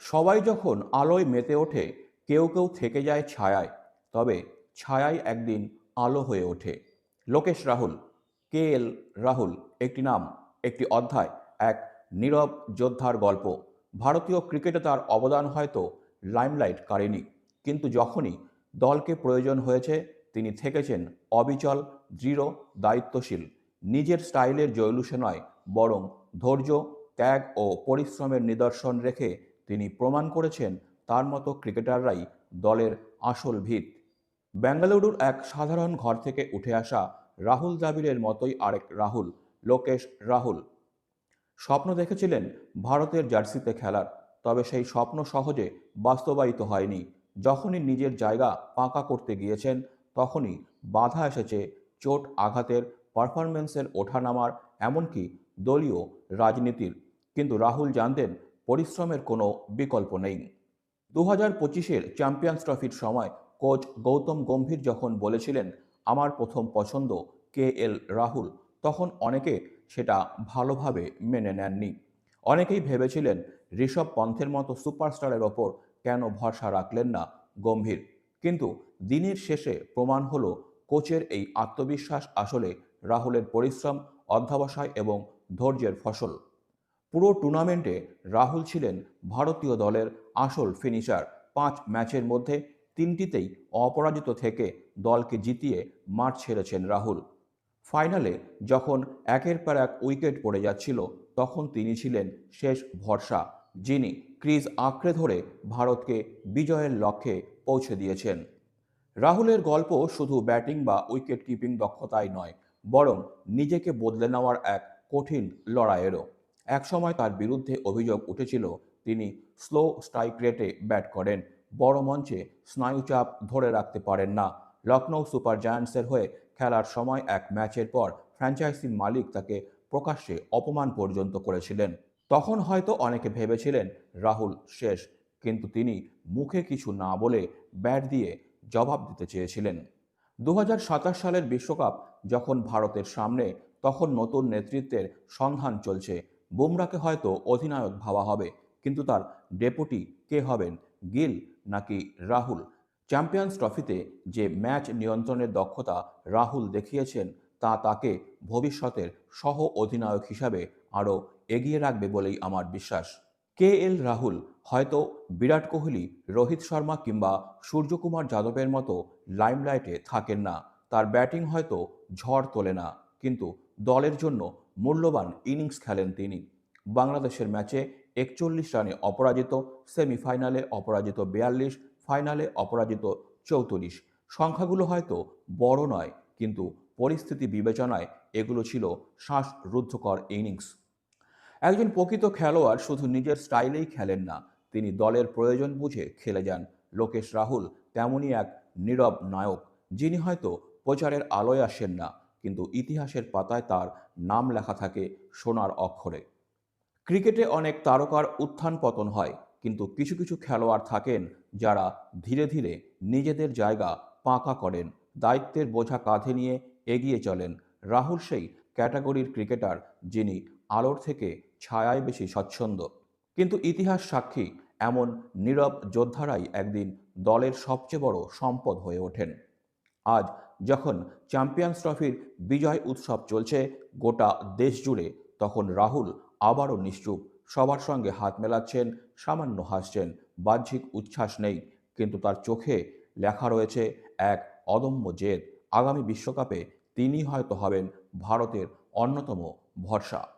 সবাই যখন আলোয় মেতে ওঠে, কেউ কেউ থেকে যায় ছায়ায়, তবে ছায়াই একদিন আলো হয়ে ওঠে। লোকেশ রাহুল, কে এল রাহুল, একটি নাম, একটি অধ্যায়, এক নীরব যোদ্ধার গল্প। ভারতীয় ক্রিকেটে তার অবদান হয়তো লাইমলাইট কারেনি কিন্তু যখনই দলকে প্রয়োজন হয়েছে, তিনি থেকেছেন অবিচল, দৃঢ়, দায়িত্বশীল। নিজের স্টাইলের জয়লুসে নয়, বরং ধৈর্য, ত্যাগ ও পরিশ্রমের নিদর্শন রেখে তিনি প্রমাণ করেছেন তার মতো ক্রিকেটাররাই দলের আসল ভিত। বেঙ্গালুরুর এক সাধারণ ঘর থেকে উঠে আসা রাহুল দ্রাবিড়ের মতোই আরেক রাহুল, লোকেশ রাহুল। স্বপ্ন দেখেছিলেন ভারতের জার্সিতে খেলার, তবে সেই স্বপ্ন সহজে বাস্তবায়িত হয়নি। যখনই নিজের জায়গা পাকা করতে গিয়েছেন, তখনই বাধা এসেছে চোট আঘাতের পারফরমেন্সের ওঠানামার, এমনকি দলীয় রাজনীতির। কিন্তু রাহুল জানতেন পরিশ্রমের কোনো বিকল্প নেই। দু হাজার পঁচিশের চ্যাম্পিয়ন্স ট্রফির সময় কোচ গৌতম গম্ভীর যখন বলেছিলেন, আমার প্রথম পছন্দ কে এল রাহুল, তখন অনেকে সেটা ভালোভাবে মেনে নেননি। অনেকেই ভেবেছিলেন, ঋষভ পন্থের মতো সুপারস্টারের ওপর কেন ভরসা রাখলেন না গম্ভীর? কিন্তু দিনের শেষে প্রমাণ হলো, কোচের এই আত্মবিশ্বাস আসলে রাহুলের পরিশ্রম, অধ্যাবসায় এবং ধৈর্যের ফসল। পুরো টুর্নামেন্টে রাহুল ছিলেন ভারতীয় দলের আসল ফিনিশার পাঁচ ম্যাচের মধ্যে তিনটিতেই অপরাজিত থেকে দলকে জিতিয়ে মাঠ ছেড়েছেন রাহুল। ফাইনালে যখন একের পর এক উইকেট পড়ে যাচ্ছিল, তখন তিনি ছিলেন শেষ ভরসা, যিনি ক্রিজ আঁকড়ে ধরে ভারতকে বিজয়ের লক্ষ্যে পৌঁছে দিয়েছেন। রাহুলের গল্প শুধু ব্যাটিং বা উইকেট কিপিং দক্ষতাই নয়, বরং নিজেকে বদলে নেওয়ার এক কঠিন লড়াইয়েরও। একসময় তার বিরুদ্ধে অভিযোগ উঠেছিল, তিনি স্লো স্ট্রাইক রেটে ব্যাট করেন। বড় মঞ্চে স্নায়ুচাপ ধরে রাখতে পারেন না। লখনৌ সুপার জায়ান্টসের হয়ে খেলার সময় এক ম্যাচের পর ফ্র্যাঞ্চাইজির মালিক তাকে প্রকাশ্যে অপমান পর্যন্ত করেছিলেন। তখন হয়তো অনেকে ভেবেছিলেন রাহুল শেষ, কিন্তু তিনি মুখে কিছু না বলে ব্যাট দিয়ে জবাব দিতে চেয়েছিলেন। দু হাজার সাতাশ সালের বিশ্বকাপ যখন ভারতের সামনে, তখন নতুন নেতৃত্বের সন্ধান চলছে বুমরাকে হয়তো অধিনায়ক ভাবা হবে, কিন্তু তার ডেপুটি কে হবেন, গিল নাকি রাহুল? চ্যাম্পিয়ন্স ট্রফিতে যে ম্যাচ নিয়ন্ত্রণের দক্ষতা রাহুল দেখিয়েছেন, তা তাকে ভবিষ্যতের সহ অধিনায়ক হিসাবে আরও এগিয়ে রাখবে বলেই আমার বিশ্বাস। কে এল রাহুল হয়তো বিরাট কোহলি, রোহিত শর্মা কিংবা সূর্যকুমার যাদবের মতো লাইমলাইটে থাকেন না। তার ব্যাটিং হয়তো ঝড় তোলে না, কিন্তু দলের জন্য মূল্যবান ইনিংস খেলেন তিনি। বাংলাদেশের ম্যাচে একচল্লিশ রানে অপরাজিত, সেমিফাইনালে অপরাজিত বিয়াল্লিশ, ফাইনালে অপরাজিত চৌত্রিশ। সংখ্যাগুলো হয়তো বড় নয়, কিন্তু পরিস্থিতি বিবেচনায় এগুলো ছিল শ্বাসরুদ্ধকর ইনিংস। একজন প্রকৃত খেলোয়াড় শুধু নিজের স্টাইলেই খেলেন না, তিনি দলের প্রয়োজন বুঝে খেলে যান। লোকেশ রাহুল তেমনই এক নীরব নায়ক, যিনি হয়তো প্রচারের আলোয় আসেন না। কিন্তু ইতিহাসের পাতায় তার নাম লেখা থাকে সোনার অক্ষরে। ক্রিকেটে অনেক তারকার উত্থান পতন হয়, কিন্তু কিছু কিছু খেলোয়াড় থাকেন যারা ধীরে ধীরে নিজেদের জায়গা পাকা করেন, দায়িত্বের বোঝা কাঁধে নিয়ে এগিয়ে চলেন। রাহুল সেই ক্যাটাগরির ক্রিকেটার যিনি আলোর থেকে ছায়ায় বেশি স্বচ্ছন্দ। কিন্তু ইতিহাস সাক্ষী এমন নীরব যোদ্ধারাই একদিন দলের সবচেয়ে বড় সম্পদ হয়ে ওঠেন। আজ যখন চ্যাম্পিয়ন্স ট্রফির বিজয় উৎসব চলছে গোটা দেশ জুড়ে, তখন রাহুল আবারও নিশ্চুপ। সবার সঙ্গে হাত মেলাচ্ছেন, সামান্য হাসছেন, বাহ্যিক উচ্ছ্বাস নেই, কিন্তু তার চোখে লেখা রয়েছে এক অদম্য জেদ। আগামী বিশ্বকাপে তিনি হয়তো হবেন ভারতের অন্যতম ভরসা।